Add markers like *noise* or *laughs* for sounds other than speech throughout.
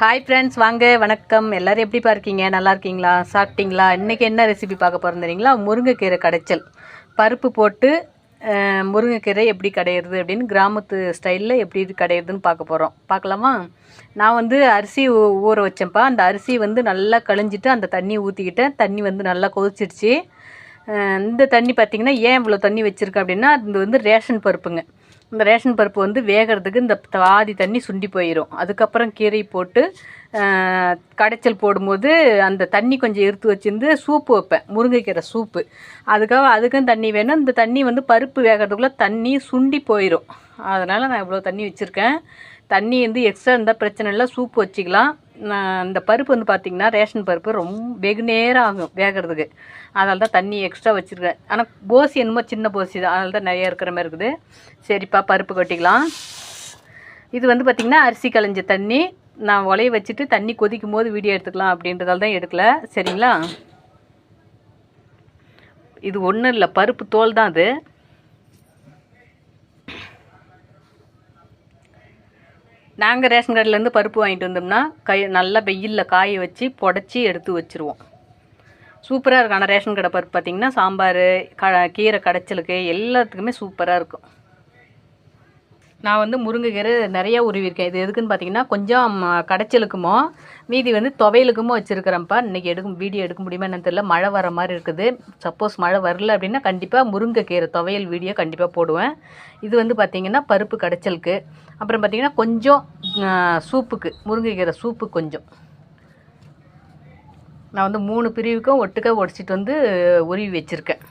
Hi friends வாங்க வணக்கம். எல்லோரும் எப்படிப்பா இருக்கீங்க? நல்லா இருக்கீங்களா? சாப்பிட்டீங்களா? இன்றைக்கி என்ன ரெசிபி பார்க்க போகிறோம் தெரியுங்களா? முருங்கைக்கீரை கடைச்சல். பருப்பு போட்டு முருங்கைக்கீரை எப்படி கடையிறது அப்படின்னு கிராமத்து ஸ்டைலில் எப்படி இது கடையிறதுன்னு பார்க்க போகிறோம் பார்க்கலாமா? நான் வந்து அரிசி ஊற வச்சேன்ப்பா. அந்த அரிசி வந்து நல்லா கழிஞ்சிட்டு அந்த தண்ணி ஊற்றிக்கிட்டேன் தண்ணி வந்து நல்லா கொதிச்சிடுச்சு. இந்த தண்ணி பார்த்திங்கன்னா ஏன் இவ்வளோ தண்ணி வச்சுருக்கேன் அப்படின்னா இது வந்து ரேஷன் பருப்புங்க. இந்த ரேஷன் பருப்பு வந்து வேகிறதுக்கு இந்த பாதி தண்ணி சுண்டி போயிடும் அதுக்கப்புறம் கீரை போட்டு கடைச்சல் போடும்போது அந்த தண்ணி கொஞ்சம் எடுத்து வச்சிருந்து சூப்பு வைப்பேன். முருங்கைக்கீரை சூப்பு. அதுக்காக அதுக்கும் தண்ணி வேணும். இந்த தண்ணி வந்து பருப்பு வேகிறதுக்குள்ளே தண்ணி சுண்டி போயிடும் அதனால் நான் இவ்வளோ தண்ணி வச்சுருக்கேன். தண்ணி வந்து எக்ஸ்ட்ரா இருந்தால் பிரச்சனை இல்லை சூப்பு வச்சுக்கலாம். நான் இந்த பருப்பு வந்து பார்த்திங்கன்னா ரேஷன் பருப்பு ரொம்ப வெகு நேரம் ஆகும் வேகிறதுக்கு. அதனால தான் தண்ணி எக்ஸ்ட்ரா வச்சுருக்கேன். ஆனால் போசி என்னமோ சின்ன போசி தான். அதனால தான் நிறைய இருக்கிற மாதிரி இருக்குது. சரிப்பா பருப்பு கொட்டிக்கலாம். இது வந்து பார்த்திங்கன்னா அரிசி களைஞ்ச தண்ணி. நான் உலைய வச்சுட்டு தண்ணி கொதிக்கும் போது வீடியோ எடுத்துக்கலாம் அப்படின்றதால தான் எடுக்கல. சரிங்களா? இது ஒன்றும் இல்லை பருப்பு தோல் தான் அது. நாங்கள் ரேஷன் கடையிலேருந்து பருப்பு வாங்கிட்டு வந்தோம்னா கை நல்லா வெயிலில் காய வச்சு புடச்சி எடுத்து வச்சுருவோம். சூப்பராக இருக்கும். ஆனால் ரேஷன் கடை பருப்பு பார்த்திங்கன்னா சாம்பார் க கீரை கடைச்சலுக்கு எல்லாத்துக்குமே சூப்பராக இருக்கும். நான் வந்து முருங்கைக்கீரை நிறையா உருவிருக்கேன் இது எதுக்குன்னு பார்த்தீங்கன்னா கொஞ்சம் கடைச்சலுக்குமோ மீதி வந்து துவையலுக்குமோ வச்சுருக்கிறேன்ப்பா. இன்றைக்கி எடுக்கும் வீடியோ எடுக்க முடியுமா என்னன்னு தெரியல. மழை வர மாதிரி இருக்குது. சப்போஸ் மழை வரல அப்படின்னா கண்டிப்பாக முருங்கைக்கீரை துவையல் வீடியோ கண்டிப்பாக போடுவேன். இது வந்து பார்த்திங்கன்னா பருப்பு கடைச்சலுக்கு. அப்புறம் பார்த்திங்கன்னா கொஞ்சம் சூப்புக்கு முருங்கைக்கீரை சூப்பு கொஞ்சம். நான் வந்து மூணு பிரிவுக்கும் ஒட்டுக்கா உடச்சிட்டு வந்து உருவி வச்சுருக்கேன்.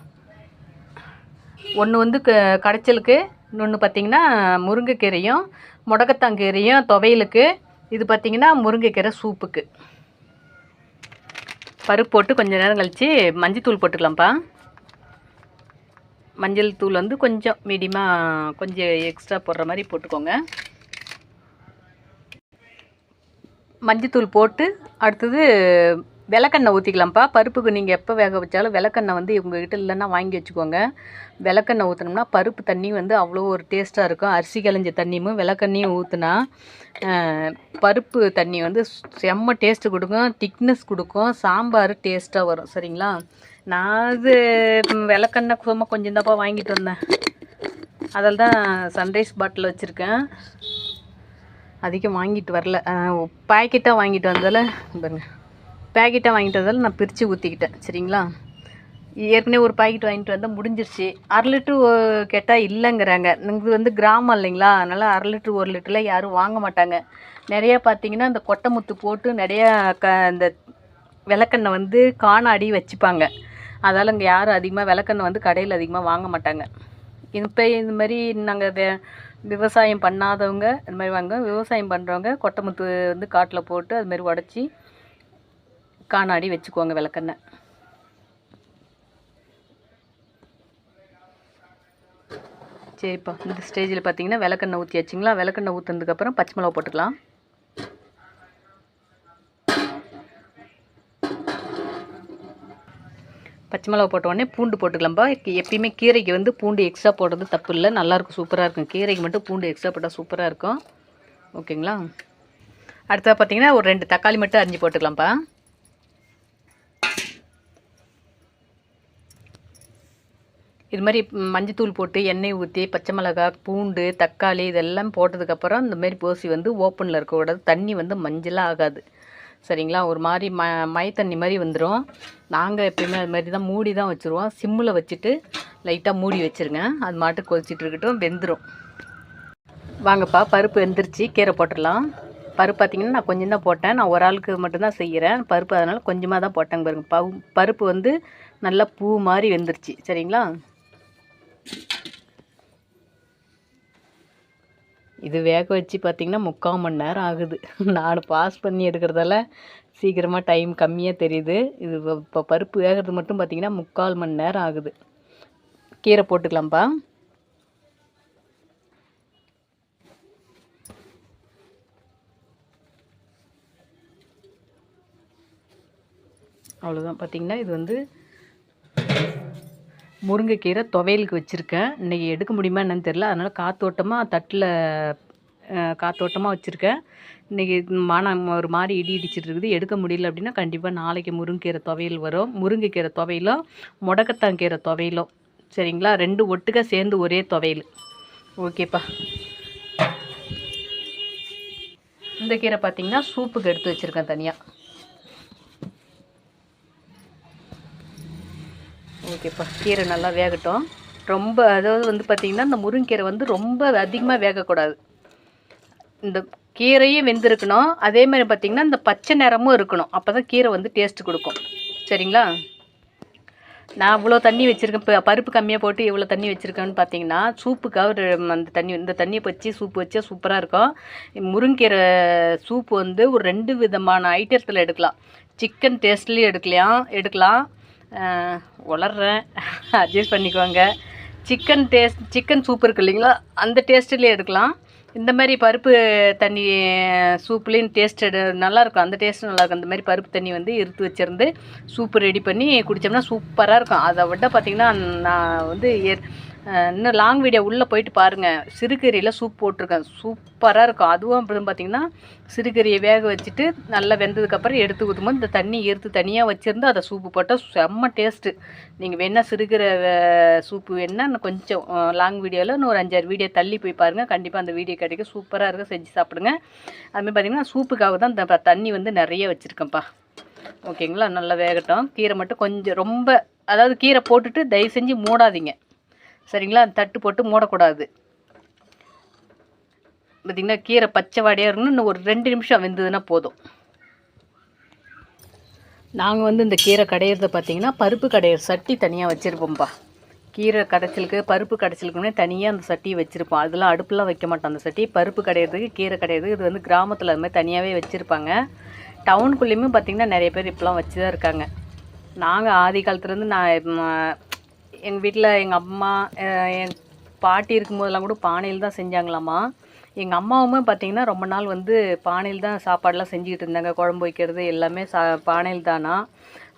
ஒன்று வந்து க கடைச்சலுக்கு இன்னொன்று பார்த்தீங்கன்னா முருங்கைக்கீரையும் முடக்கத்தாங்கீரையும் துவையலுக்கு இது பார்த்தீங்கன்னா முருங்கைக்கீரை சூப்புக்கு. பருப்பு போட்டு கொஞ்சம் நேரம் கழித்து மஞ்சத்தூள் போட்டுக்கலாம்ப்பா. மஞ்சள் தூள் வந்து கொஞ்சம் மீடியமாக கொஞ்சம் எக்ஸ்ட்ரா போடுற மாதிரி போட்டுக்கோங்க. மஞ்சத்தூள் போட்டு அடுத்தது விளக்கெண்ணெய் ஊற்றிக்கலாம்ப்பா பருப்புக்கு நீங்கள் எப்போ வேக வச்சாலும் விளக்கெண்ணெய் வந்து உங்கள்கிட்ட இல்லைன்னா வாங்கி வச்சுக்கோங்க. விளக்கெண்ணெய் ஊற்றினோம்னா பருப்பு தண்ணி வந்து அவ்வளோ ஒரு டேஸ்ட்டாக இருக்கும். அரிசி களைஞ்ச தண்ணியும் விளக்கெண்ணையும் ஊற்றுனா பருப்பு தண்ணி வந்து செம்ம டேஸ்ட்டு கொடுக்கும். திக்னஸ் கொடுக்கும். சாம்பார் டேஸ்ட்டாக வரும். சரிங்களா? நான் அது விளக்கெண்ணெய் சும்மா கொஞ்சம் தான்ப்பா வாங்கிட்டு வந்தேன். அதில் தான் சன்ரைஸ் பாட்டில் வச்சுருக்கேன். அதிகம் வாங்கிட்டு வரல. பாக்கெட்டாக வாங்கிட்டு வந்ததில் பாருங்கள் பேக்கெட்டாக வாங்கிட்டு வந்தாலும் நான் பிரித்து ஊற்றிக்கிட்டேன் சரிங்களா? ஏற்கனவே ஒரு பாக்கெட் வாங்கிட்டு வந்தால் முடிஞ்சிருச்சு. அரை லிட்ரு கேட்டால் இல்லைங்கிறாங்க. இது வந்து கிராமம் இல்லைங்களா? அதனால் அரை லிட்ரு ஒரு லிட்டரில் யாரும் வாங்க மாட்டாங்க. நிறையா பார்த்தீங்கன்னா இந்த கொட்டைமுத்து போட்டு நிறையா க இந்த விளக்கெண்ணை வந்து காணாடி வச்சுப்பாங்க. அதால் இங்கே யாரும் அதிகமாக விளக்கெண்ணை வந்து கடையில் அதிகமாக வாங்க மாட்டாங்க. இப்போ இந்த மாதிரி நாங்கள் வே விவசாயம் பண்ணாதவங்க இந்த மாதிரி வாங்க விவசாயம் பண்ணுறவங்க கொட்டைமுத்து வந்து காட்டில் போட்டு அது மாதிரி உடச்சி காணாடி வச்சுக்குவாங்க விளக்கெண்ணெய் சரிப்பா இந்த ஸ்டேஜில் பார்த்தீங்கன்னா விளக்கெண்ணெய் ஊற்றியாச்சுங்களா விளக்கெண்ணெய் ஊற்றுனதுக்கப்புறம் பச்சை மிளகா போட்டுக்கலாம். பச்சை மிளகா போட்ட உடனே பூண்டு போட்டுக்கலாம்ப்பா எப்பயுமே கீரைக்கு வந்து பூண்டு எக்ஸ்ட்ரா போடுறது தப்பு இல்லை. நல்லாயிருக்கும் சூப்பராக இருக்கும். கீரைக்கு மட்டும் பூண்டு எக்ஸ்ட்ரா போட்டால் சூப்பராக இருக்கும். ஓகேங்களா? அடுத்தது பார்த்தீங்கன்னா ஒரு ரெண்டு தக்காளி மட்டும் அரிஞ்சு போட்டுக்கலாம்ப்பா இது மாதிரி மஞ்சத்தூள் போட்டு எண்ணெய் ஊற்றி பச்சை மிளகாய் பூண்டு தக்காளி இதெல்லாம் போட்டதுக்கப்புறம் இந்த மாதிரி போசி வந்து ஓப்பனில் இருக்கக்கூடாது தண்ணி வந்து மஞ்சளாக ஆகாது. சரிங்களா? ஒரு மாதிரி ம மய தண்ணி மாதிரி வந்துடும் நாங்கள் எப்பயுமே அது மாதிரி தான் மூடி தான் வச்சுருவோம். சிம்மில் வச்சுட்டு லைட்டாக மூடி வச்சுருங்க. அது மாட்டு கொதிச்சிட்டு இருக்கட்டும் வெந்துடும் வாங்கப்பா பருப்பு வெந்துருச்சு. கீரை போட்டுடலாம். பருப்பு பார்த்தீங்கன்னா நான் கொஞ்சம் தான் போட்டேன். நான் ஒரு ஆளுக்கு மட்டும்தான் செய்கிறேன் பருப்பு அதனால் கொஞ்சமாக தான் போட்டேங்க பாருங்க. பவு பருப்பு வந்து நல்லா பூ மாதிரி வெந்துருச்சு. சரிங்களா? இது வேக வச்சு பார்த்தீங்கன்னா முக்கால் மணி நேரம் ஆகுது. *laughs* நான் பாஸ் பண்ணி எடுக்கிறதால சீக்கிரமாக டைம் கம்மியாக தெரியுது. இது இப்போ பருப்பு வேகிறது மட்டும் பார்த்திங்கன்னா முக்கால் மணி நேரம் ஆகுது. கீரை போட்டுக்கலாம்ப்பா அவ்வளோதான் பார்த்திங்கன்னா இது வந்து முருங்கைக்கீரை துவையலுக்கு வச்சுருக்கேன். இன்றைக்கி எடுக்க முடியுமா என்னன்னு தெரில அதனால் காத்தோட்டமாக தட்டில் காத்தோட்டமாக வச்சுருக்கேன். இன்றைக்கி மானம் ஒரு மாதிரி இடி இடிச்சிட்டு இருக்குது. எடுக்க முடியல அப்படின்னா கண்டிப்பாக நாளைக்கு முருங்கைக்கீரை துவையல் வரும். முருங்கைக்கீரை துவையலும் முடக்கத்தான் கீரை துவையலும். சரிங்களா? ரெண்டு ஒட்டுக்க சேர்ந்து ஒரே துவையல். ஓகேப்பா. இந்த கீரை பார்த்திங்கன்னா சூப்புக்கு எடுத்து வச்சுருக்கேன் தனியாக ஓகேப்பா கீரை நல்லா வேகட்டும். ரொம்ப அதாவது வந்து பார்த்திங்கன்னா இந்த முருங்கீரை வந்து ரொம்ப அதிகமாக வேகக்கூடாது. இந்த கீரையும் வெந்திருக்கணும். அதே மாதிரி பார்த்திங்கன்னா இந்த பச்சை நிறமும் இருக்கணும். அப்போ தான் கீரை வந்து டேஸ்ட் கொடுக்கும். சரிங்களா? நான் இவ்வளோ தண்ணி வச்சுருக்கேன். இப்போ பருப்பு கம்மியாக போட்டு இவ்வளோ தண்ணி வச்சுருக்கேன்னு பார்த்தீங்கன்னா சூப்புக்காக ஒரு அந்த தண்ணி இந்த தண்ணியை வச்சு சூப்பு வச்சா சூப்பராக இருக்கும். முருங்கீரை சூப்பு வந்து ஒரு ரெண்டு விதமான ஐட்டத்தில் எடுக்கலாம். சிக்கன் டேஸ்ட்லேயும் எடுக்கலாம் எடுக்கலாம். உளர்றேன் அட்ஜஸ்ட் பண்ணிக்குவாங்க சிக்கன் டேஸ்ட் சிக்கன் சூப் இருக்கு இல்லைங்களா? அந்த டேஸ்ட்லேயே எடுக்கலாம். இந்த மாதிரி பருப்பு தண்ணி சூப்லேயும் டேஸ்ட் நல்லாயிருக்கும் அந்த டேஸ்ட் நல்லாயிருக்கும் அந்த மாதிரி பருப்பு தண்ணி வந்து இருத்து வச்சிருந்து சூப்பு ரெடி பண்ணி குடித்தோம்னா சூப்பராக இருக்கும். அதை விட பார்த்திங்கன்னா நான் வந்து ஏ இன்னும் லாங் வீடியோ உள்ளே போயிட்டு பாருங்கள் சிறுகீரையில் சூப் போட்டிருக்கேன். சூப்பராக இருக்கும். அதுவும் அப்படி பார்த்தீங்கன்னா சிறுகீரையை வேக வச்சுட்டு நல்லா வெந்ததுக்கப்புறம் எடுத்து ஊற்றும்போது இந்த தண்ணி எடுத்து தனியாக வச்சுருந்து அதை சூப்பு போட்டால் செம்ம டேஸ்ட்டு நீங்கள் வேணால் சிறுகீரை சூப்பு வேணால் இன்னும் கொஞ்சம் லாங் வீடியோவில் இன்னும் ஒரு அஞ்சாறு வீடியோ தள்ளி போய் பாருங்கள் கண்டிப்பாக அந்த வீடியோ கிடைக்கும் சூப்பராக இருக்கும். செஞ்சு சாப்பிடுங்க. அதுமாதிரி பார்த்திங்கன்னா சூப்புக்காக தான் இந்த தண்ணி வந்து நிறைய வச்சுருக்கேன்ப்பா. ஓகேங்களா? நல்லா வேகட்டும். கீரை மட்டும் கொஞ்சம் ரொம்ப அதாவது கீரை போட்டுட்டு தயவு செஞ்சு மூடாதீங்க. சரிங்களா? தட்டு போட்டு மூடக்கூடாது. பார்த்திங்கன்னா கீரை பச்சை வாடையாக இருக்கணும் இன்னும் ஒரு ரெண்டு நிமிஷம் வெந்ததுன்னா போதும். நாங்கள் வந்து இந்த கீரை கடையிறத பார்த்தீங்கன்னா பருப்பு கடையிற சட்டி தனியாக வச்சுருப்போம்ப்பா கீரை கடைச்சலுக்கு பருப்பு கடைச்சலுக்குன்னே தனியாக அந்த சட்டியை வச்சுருப்போம். அதெல்லாம் அடுப்புலாம் வைக்க மாட்டோம் அந்த சட்டி பருப்பு கடையிறதுக்கு கீரை கடையிறதுக்கு இது வந்து கிராமத்தில் அது மாதிரி தனியாகவே வச்சுருப்பாங்க. டவுனுக்குள்ளேயுமே பார்த்திங்கன்னா நிறைய பேர் இப்போலாம் வச்சு தான் இருக்காங்க. நாங்கள் ஆதி காலத்துலேருந்து நான் எங்கள் வீட்டில் எங்கள் அம்மா என் பாட்டி இருக்கும்போதெல்லாம் கூட பானையில் தான் செஞ்சாங்களாம்மா எங்கள் அம்மாவுமே பார்த்தீங்கன்னா ரொம்ப நாள் வந்து பானையில் தான் சாப்பாடெலாம் செஞ்சுக்கிட்டு இருந்தாங்க. குழம்பு வைக்கிறது எல்லாமே சா பானையில் தானா.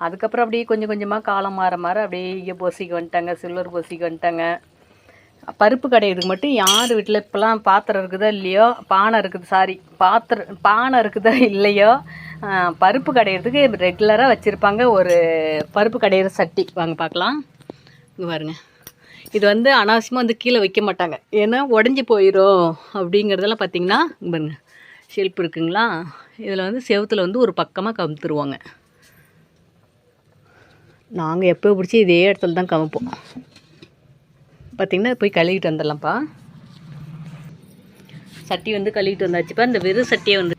அதுக்கப்புறம் அப்படியே கொஞ்சம் கொஞ்சமாக காலம் மாற மாற அப்படியே இங்கே பொசிக்கு வந்துட்டாங்க சில்வர் பொசிக்கு வந்துட்டாங்க. பருப்பு கடையிறதுக்கு மட்டும் யார் வீட்டில் இப்போலாம் பாத்திரம் இருக்குதோ இல்லையோ பானை இருக்குது சாரி பாத்திரம் பானை இருக்குதோ இல்லையோ பருப்பு கடையிறதுக்கு ரெகுலராக வச்சுருப்பாங்க. ஒரு பருப்பு கடையிற சட்டி. வாங்க பார்க்கலாம் இங்கே பாருங்க. இது வந்து அனாவசியமாக வந்து கீழே வைக்க மாட்டாங்க. ஏன்னா உடஞ்சி போயிடும் அப்படிங்கிறதெல்லாம் பார்த்தீங்கன்னா இங்க பாருங்க. ஷெல்ப் இருக்குங்களா? இதில் வந்து செவுத்துல வந்து ஒரு பக்கமாக கமுத்துருவாங்க நாங்கள் எப்போ பிடிச்சி இதே இடத்துல தான் கமுப்போம் பார்த்திங்கன்னா போய் கழுவிட்டு வந்துடலாம்ப்பா. சட்டி வந்து கழுவிட்டு வந்தாச்சுப்பா. இந்த வெறும் சட்டியை வந்து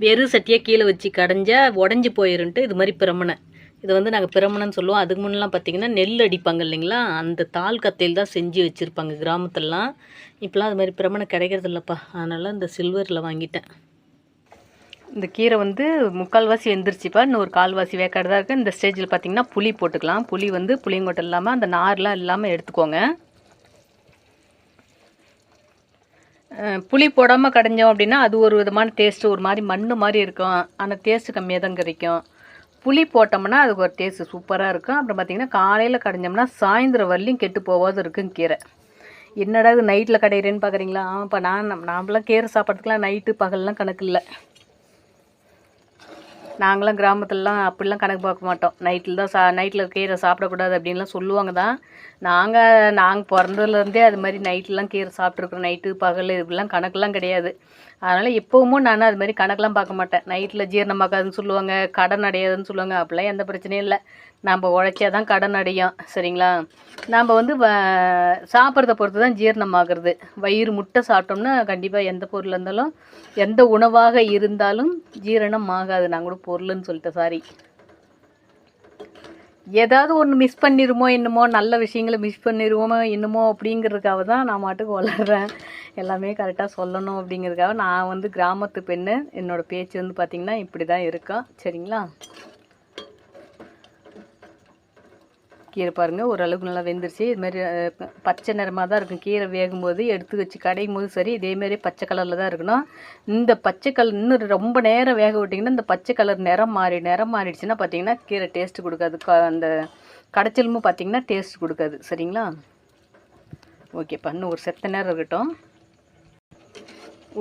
வெறும் சட்டியை கீழே வச்சு கடைஞ்சா உடஞ்சி போயிருன்ட்டு இது மாதிரி பிரமணை இது வந்து நாங்கள் பிரமணம்னு சொல்லுவோம். அதுக்கு முன்னெல்லாம் பார்த்தீங்கன்னா நெல் அடிப்பாங்க இல்லைங்களா? அந்த தாள் கத்தையில் தான் செஞ்சு வச்சுருப்பாங்க கிராமத்துலலாம். இப்போலாம் அது மாதிரி பிரமணம் கிடைக்கிறது இல்லைப்பா. அதனால் இந்த சில்வரில் வாங்கிட்டேன். இந்த கீரை வந்து முக்கால்வாசி வெந்துருச்சுப்பா. இன்னும் ஒரு கால்வாசி வேக்காடு தான் இருக்குது இந்த ஸ்டேஜில் பார்த்தீங்கன்னா புளி போட்டுக்கலாம். புளி வந்து புளியங்கொட்டை இல்லாமல் அந்த நார்லாம் இல்லாமல் எடுத்துக்கோங்க. புளி போடாமல் கடைஞ்சோம் அப்படின்னா அது ஒரு விதமான டேஸ்ட்டு ஒரு மாதிரி மண் மாதிரி இருக்கும். ஆனால் டேஸ்ட்டு கம்மியாக தான் கிடைக்கும். புளி போட்டோம்னா அதுக்கு ஒரு டேஸ்ட்டு சூப்பராக இருக்கும். அப்புறம் பார்த்திங்கன்னா காலையில் கடைஞ்சோம்னா சாயந்தரம் வரலையும் கெட்டு போகாது இருக்கும் கீரை. என்னடா இது நைட்டில் கடையிறேன்னு பார்க்குறீங்களா ஆமாப்பா நான் நாம்லாம் கீரை சாப்பிட்றதுக்குலாம் நைட்டு பகல்லாம் கணக்கு இல்லை. நாங்களாம் கிராமத்துலலாம் அப்படிலாம் கணக்கு பார்க்க மாட்டோம். நைட்டில் தான் சா நைட்டில் கீரை சாப்பிடக்கூடாது அப்படின்லாம் சொல்லுவாங்க தான். நாங்கள் நாங்கள் பிறந்ததுலேருந்தே அது மாதிரி நைட்லாம் கீரை சாப்பிட்ருக்குறோம் நைட்டு பகல் இப்படிலாம் கணக்கெலாம் கிடையாது. அதனால் இப்போவும் நான் அது மாதிரி கணக்கெலாம் பார்க்க மாட்டேன். நைட்டில் ஜீரணமாக்காதுன்னு சொல்லுவாங்க கடன் அடையாதுன்னு சொல்லுவாங்க. அப்படிலாம் எந்த பிரச்சனையும் இல்லை. நம்ம உழைச்சா தான் கடன் அடையும். சரிங்களா? நாம் வந்து வ- சாப்பிட்றத பொறுத்து தான் ஜீரணமாகிறது வயிறு முட்டை சாப்பிட்டோம்னா கண்டிப்பாக எந்த பொருள் இருந்தாலும் எந்த உணவாக இருந்தாலும் ஜீரணம் ஆகாது. நான் கூட பொருள்னு சொல்லிட்டேன். சாரி ஏதாவது ஒன்று மிஸ் பண்ணிடுமோ என்னமோ நல்ல விஷயங்களை மிஸ் பண்ணிடுவோமோ என்னமோ அப்படிங்கிறதுக்காக தான் நான் மாட்டுக்கு வளர்கிறேன் எல்லாமே கரெக்டாக சொல்லணும் அப்படிங்கிறதுக்காக நான் வந்து கிராமத்து பெண்ணு என்னோடய பேச்சு வந்து பார்த்திங்கன்னா இப்படி தான் இருக்கும் சரிங்களா? கீரை பாருங்கள் ஓரளவுக்கு நல்லா வெந்துருச்சு. இதுமாரி பச்சை நிறமாக தான் இருக்கும். கீரை வேகும் போது எடுத்து வச்சு கடையும் போது சரி இதேமாரி பச்சை கலரில் தான் இருக்கணும். இந்த பச்சை கலர் இன்னும் ரொம்ப நேரம் வேக விட்டிங்கன்னா இந்த பச்சை கலர் நிறம் மாறி நிறம் மாறிடுச்சுன்னா பார்த்தீங்கன்னா கீரை டேஸ்ட் கொடுக்காது. அந்த கடைச்சலுமும் பார்த்தீங்கன்னா டேஸ்ட் கொடுக்காது. சரிங்களா? ஓகேப்பா இன்னும் ஒரு செத்த நேரம் இருக்கட்டும்.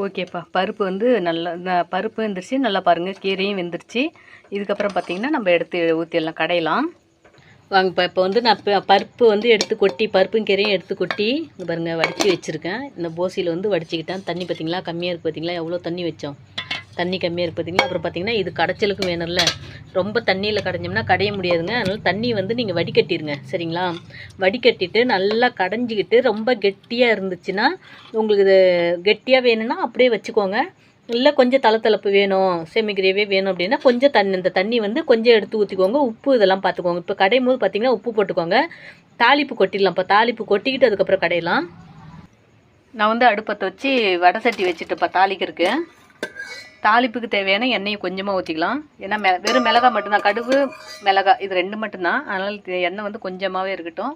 ஓகேப்பா பருப்பு வந்து நல்லா பருப்பு வெந்துருச்சு. நல்லா பாருங்கள் கீரையும் வெந்துருச்சு. இதுக்கப்புறம் பார்த்தீங்கன்னா நம்ம எடுத்து ஊற்றிடலாம் கடையலாம். வாங்கப்பா இப்போ வந்து நான் இப்போ பருப்பு வந்து எடுத்து கொட்டி பருப்பும் கீரையும் எடுத்து கொட்டி இந்த பாருங்கள் வடித்து வச்சுருக்கேன். இந்த போசியில் வந்து வடிச்சிக்கிட்டேன். தண்ணி பார்த்தீங்களா கம்மியாக இருக்குது பார்த்திங்களா எவ்வளோ தண்ணி வச்சோம்? தண்ணி கம்மியாக இருக்குது பார்த்தீங்களா அப்புறம் பார்த்திங்கன்னா இது கடைச்சலுக்கு வேணும்ல. ரொம்ப தண்ணியில் கடைஞ்சோம்னா கடைய முடியாதுங்க. அதனால் தண்ணி வந்து நீங்கள் வடிகட்டிடுங்க சரிங்களா? வடிகட்டிட்டு நல்லா கடைஞ்சிக்கிட்டு ரொம்ப கெட்டியாக இருந்துச்சுன்னா உங்களுக்கு இது கெட்டியாக வேணும்னா அப்படியே வச்சுக்கோங்க. இல்லை கொஞ்சம் தளத்தளப்பு வேணும் செமி வேணும் அப்படின்னா கொஞ்சம் தண்ணி இந்த தண்ணி வந்து கொஞ்சம் எடுத்து ஊற்றிக்கோங்க உப்பு இதெல்லாம் பார்த்துக்கோங்க இப்போ கடையும் போது பார்த்திங்கன்னா உப்பு போட்டுக்கோங்க. தாளிப்பு கொட்டிடலாம். இப்போ தாளிப்பு கொட்டிக்கிட்டு அதுக்கப்புறம் கடையலாம். நான் வந்து அடுப்பத்தை வச்சு வடை சட்டி வச்சுட்டுப்பா தாளிக்கிறதுக்கு. தாளிப்புக்கு தேவையான எண்ணெயை கொஞ்சமாக ஊற்றிக்கலாம் ஏன்னா மெ வெறும் மிளகா மட்டும்தான். கடுகு மிளகா இது ரெண்டு மட்டும்தான். அதனால் எண்ணெய் வந்து கொஞ்சமாகவே இருக்கட்டும்.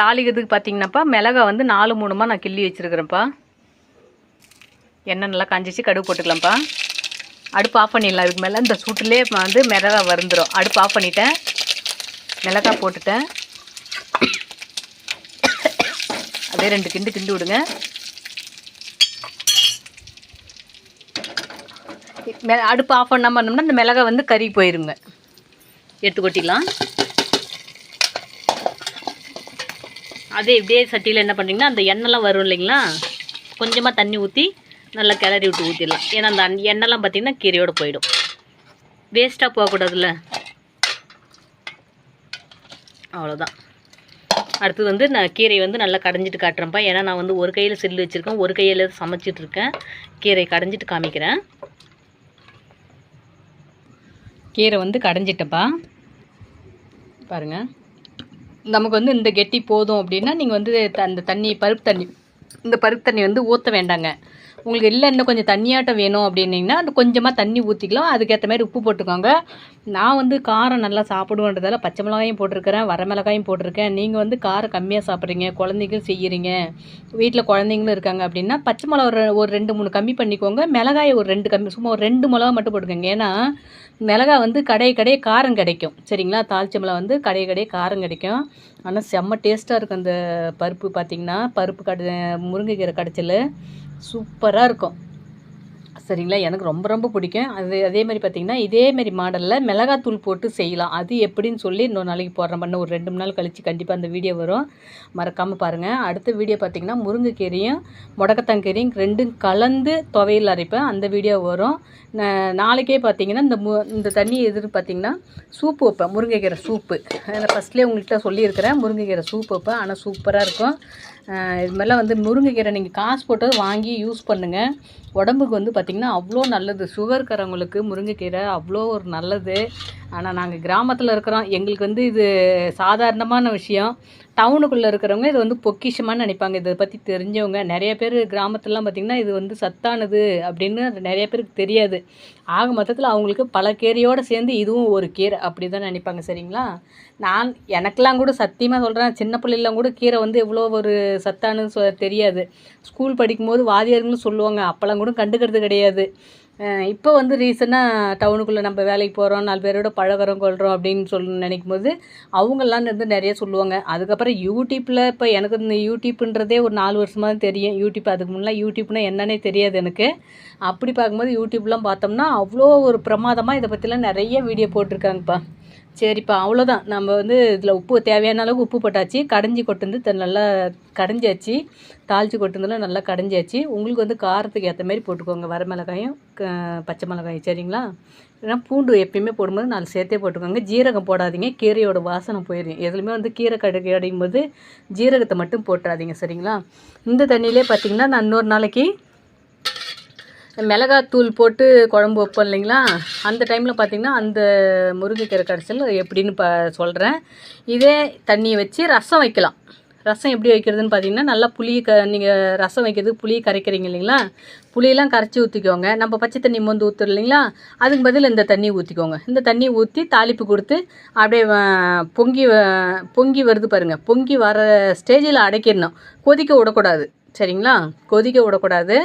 தாளிக்கிறதுக்கு பார்த்தீங்கன்னாப்பா மிளகா வந்து நாலு மூணுமா நான் கிள்ளி வச்சுருக்கிறேன்ப்பா. எண்ணெய் நல்லா காஞ்சிச்சு கடுகு போட்டுக்கலாம்ப்பா. அடுப்பு ஆஃப் பண்ணிடலாம் இதுக்கு மேலே இந்த சூட்டிலே வந்து மிளகா வருந்துடும் அடுப்பு ஆஃப் பண்ணிட்டேன். மிளகா போட்டுட்டேன். அதே ரெண்டு கிண்டு கிண்டு விடுங்க. அடுப்பு ஆஃப் பண்ணாமல் பண்ணோம்னா இந்த மிளகா வந்து கறி போயிருங்க. எடுத்து கொட்டிக்கலாம். அதே இப்படியே சட்டியில் என்ன பண்ணுறீங்கன்னா அந்த எண்ணெய்லாம் வரும் இல்லைங்களா? கொஞ்சமாக தண்ணி ஊற்றி நல்லா கிளறி விட்டு ஊற்றிடலாம் ஏன்னா அந்த எண்ணெய்லாம் பார்த்திங்கன்னா கீரையோடு போயிடும். வேஸ்ட்டாக போகக்கூடாதுல்ல? அவ்வளோதான் அடுத்தது வந்து நான் கீரை வந்து நல்லா கடைஞ்சிட்டு காட்டுறேன்ப்பா. ஏன்னா நான் வந்து ஒரு கையில் செல்லு வச்சுருக்கேன். ஒரு கையில் சமைச்சிட்டு இருக்கேன். கீரை கடைஞ்சிட்டு காமிக்கிறேன். கீரை வந்து கடைஞ்சிட்டப்பா பாருங்கள் நமக்கு வந்து இந்த கெட்டி போதும் அப்படின்னா நீங்கள் வந்து த- அந்த தண்ணி பருப்பு தண்ணி இந்த பருப்பு தண்ணி வந்து ஊற்ற வேண்டாங்க. உங்களுக்கு இல்லை இன்னும் கொஞ்சம் தண்ணியாட்டம் வேணும் அப்படின்னீங்கன்னா அந்த கொஞ்சமாக தண்ணி ஊற்றிக்கலாம் அதுக்கேற்ற மாதிரி உப்பு போட்டுக்கோங்க. நான் வந்து காரம் நல்லா சாப்பிடுவேன்றதால பச்சை மிளகாயும் போட்டிருக்கிறேன் வரமிளகாயும் போட்டிருக்கேன். நீங்கள் வந்து காரம் கம்மியாக சாப்பிட்றீங்க குழந்தைங்களும் செய்கிறீங்க வீட்டில் குழந்தைங்களும் இருக்காங்க அப்படின்னா பச்சை மிளகா ஒரு ஒரு ரெண்டு மூணு கம்மி பண்ணிக்கோங்க. மிளகாயை ஒரு ரெண்டு கம்மி சும்மா ஒரு ரெண்டு மிளகா மட்டும் போட்டுக்கோங்க. ஏன்னா மிளகா வந்து கடை கடையே காரம் கிடைக்கும். சரிங்களா? தாளிச்ச மிளகா வந்து கடையை கடையே காரம் கிடைக்கும். ஆனால் செம்ம டேஸ்ட்டாக இருக்கும் அந்த பருப்பு பார்த்திங்கன்னா பருப்பு கடை முருங்கைக்கீரை கடைச்சல். சூப்பராக இருக்கும். சரிங்களா? எனக்கு ரொம்ப ரொம்ப பிடிக்கும். அது அதே மாதிரி பார்த்திங்கன்னா இதேமாரி மாடலில் மிளகாத்தூள் போட்டு செய்யலாம். அது எப்படின்னு சொல்லி இன்னொரு நாளைக்கு போடுற பண்ண ஒரு ரெண்டு மூணு நாள் கழித்து கண்டிப்பாக அந்த வீடியோ வரும். மறக்காமல் பாருங்கள் அடுத்த வீடியோ பார்த்திங்கன்னா முருங்கைக்கீரையும் முடக்கத்தங்கீரையும் ரெண்டும் கலந்து துவையில் அரைப்பேன். அந்த வீடியோ வரும். நாளைக்கே பார்த்தீங்கன்னா இந்த மு இந்த தண்ணி எதிர் பார்த்தீங்கன்னா சூப்பு வைப்பேன். முருங்கைக்கீரை சூப்பு. ஃபஸ்ட்லேயே உங்கள்கிட்ட சொல்லியிருக்கிறேன். முருங்கைக்கீரை சூப் வைப்பேன். ஆனால் சூப்பராக இருக்கும். இது மாதிரிலாம் வந்து முருங்கைக்கீரை நீங்கள் காசு போட்டு வாங்கி யூஸ் பண்ணுங்கள் உடம்புக்கு வந்து பார்த்திங்கன்னா அவ்வளோ நல்லது. சுகர் இருக்கிறவங்களுக்கு முருங்கைக்கீரை அவ்வளோ ஒரு நல்லது. ஆனால் நாங்கள் கிராமத்தில் இருக்கிறோம். எங்களுக்கு வந்து இது சாதாரணமான விஷயம். டவுனுக்குள்ளே இருக்கிறவங்க இது வந்து பொக்கிஷமான்னு நினைப்பாங்க. இதை பற்றி தெரிஞ்சவங்க. நிறைய பேர் கிராமத்துலலாம் பார்த்திங்கன்னா இது வந்து சத்தானது அப்படின்னு நிறைய பேருக்கு தெரியாது. ஆக மொத்தத்தில் அவங்களுக்கு பல கீரையோடு சேர்ந்து இதுவும் ஒரு கீரை அப்படி தான் நினைப்பாங்க. சரிங்களா? நான் எனக்கெல்லாம் கூட சத்தியமாக சொல்கிறேன் சின்ன பிள்ளைலாம் கூட கீரை வந்து எவ்வளோ ஒரு சத்தானு சொ தெரியாது. ஸ்கூல் படிக்கும்போது வாதியாருங்களும் சொல்லுவாங்க. அப்போல்லாம் கூட கண்டுக்கிறது கிடையாது. இப்போ வந்து ரீசனாக டவுனுக்குள்ளே நம்ம வேலைக்கு போகிறோம் நாலு பேரோட பழகரம் கொள்கிறோம் அப்படின்னு சொல்லி நினைக்கும் போது அவங்கெல்லாம் வந்து நிறைய சொல்லுவாங்க. அதுக்கப்புறம் யூடியூப்பில் இப்போ எனக்கு இந்த யூடியூப்ன்றதே ஒரு நாலு வருஷமாக தான் தெரியும். யூடியூப் அதுக்கு முன்னே யூடியூப்னால் என்னன்னே தெரியாது எனக்கு. அப்படி பார்க்கும்போது யூடியூப்லாம் பார்த்தோம்னா அவ்வளோ ஒரு பிரமாதமாக இதை பற்றிலாம் நிறைய வீடியோ போட்டிருக்காங்கப்பா. சரிப்பா அவ்வளோதான் நம்ம வந்து இதில் உப்பு தேவையான அளவுக்கு உப்பு போட்டாச்சு. கடைஞ்சி கொட்டுந்து நல்லா கடைஞ்சாச்சு. தாளித்து கொட்டுந்தெல்லாம் நல்லா கடைஞ்சாச்சு. உங்களுக்கு வந்து காரத்துக்கு ஏற்ற மாதிரி போட்டுக்கோங்க. வரமிளகாயும் மிளகாயும் பச்சை மிளகாயும் சரிங்களா? ஏன்னா பூண்டு எப்பயுமே போடும்போது நாலு சேர்த்தே போட்டுக்கோங்க. ஜீரகம் போடாதீங்க. கீரையோட வாசனை போயிடும் எதுலையுமே வந்து கீரை கடை அடையும் போது ஜீரகத்தை மட்டும் போட்டுறாதீங்க சரிங்களா? இந்த தண்ணியிலே பார்த்தீங்கன்னா நான் இன்னொரு நாளைக்கு மிளகாத்தூள் போட்டு குழம்பு வைப்போம் இல்லைங்களா? அந்த டைமில் பார்த்திங்கன்னா அந்த முருங்கைக்கீரை கடைசியில் எப்படின்னு ப சொல்கிறேன் இதே தண்ணியை வச்சு ரசம் வைக்கலாம். ரசம் எப்படி வைக்கிறதுன்னு பார்த்தீங்கன்னா நல்லா புளி க நீங்கள் ரசம் வைக்கிறதுக்கு புளியை கரைக்கிறீங்க இல்லைங்களா? புளியெல்லாம் கரைச்சி ஊற்றிக்கோங்க நம்ம பச்சை தண்ணி மொந்து ஊற்றுறோம் இல்லைங்களா? அதுக்கு பதில் இந்த தண்ணி ஊற்றிக்கோங்க இந்த தண்ணி ஊற்றி தாளிப்பு கொடுத்து அப்படியே பொங்கி வ- பொங்கி வருது பாருங்கள் பொங்கி வர ஸ்டேஜில் அடைக்கிடணும். கொதிக்க விடக்கூடாது. சரிங்களா? கொதிக்க விடக்கூடாது.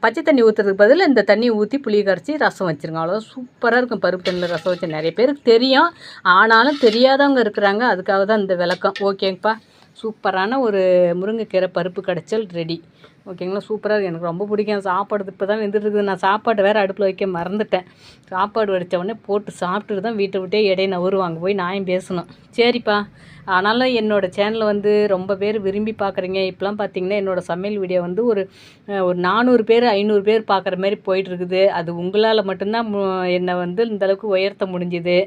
பச்சை தண்ணி ஊற்றுறதுக்கு பதில் இந்த தண்ணி ஊற்றி புளி கரைச்சி ரசம் வச்சுருங்க. அவ்வளோ சூப்பராக இருக்கும். பருப்பு தண்ணியில் ரசம் வச்சு நிறைய பேருக்கு தெரியும். ஆனாலும் தெரியாதவங்க இருக்கிறாங்க. அதுக்காக தான் இந்த விளக்கம். ஓகேங்கப்பா. சூப்பரான ஒரு முருங்கைக்கீரை பருப்பு கடைச்சல் ரெடி ஓகேங்களா சூப்பராக இருக்குது எனக்கு ரொம்ப பிடிக்கும். சாப்பாடு இப்போ தான் வெந்துட்டுருக்குது நான் சாப்பாடு வேறு அடுப்பில் வைக்க மறந்துட்டேன். சாப்பாடு வடித்த உடனே போட்டு சாப்பிட்டுட்டு தான் வீட்டை விட்டே இடையே நவருவாங்க போய் நாயும் பேசணும்? சரிப்பா. ஆனாலும் என்னோடய சேனலை வந்து ரொம்ப பேர் விரும்பி பார்க்குறீங்க இப்போலாம் பார்த்தீங்கன்னா என்னோடய சமையல் வீடியோ வந்து ஒரு ஒரு நானூறு பேர் ஐநூறு பேர் பார்க்குற மாதிரி போயிட்டுருக்குது. அது உங்களால் மட்டும்தான் என்னை வந்து இந்தளவுக்கு உயர்த்த முடிஞ்சுது.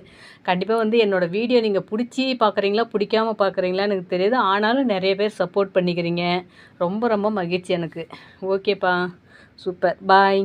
கண்டிப்பாக வந்து என்னோடய வீடியோ நீங்கள் பிடிச்சி பார்க்குறீங்களா பிடிக்காம பார்க்குறீங்களா எனக்கு தெரியுது. ஆனாலும் நிறைய பேர் சப்போர்ட் பண்ணிக்கிறீங்க. ரொம்ப ரொம்ப மகிழ்ச்சி எனக்கு. ஓகேப்பா சூப்பர் பாய்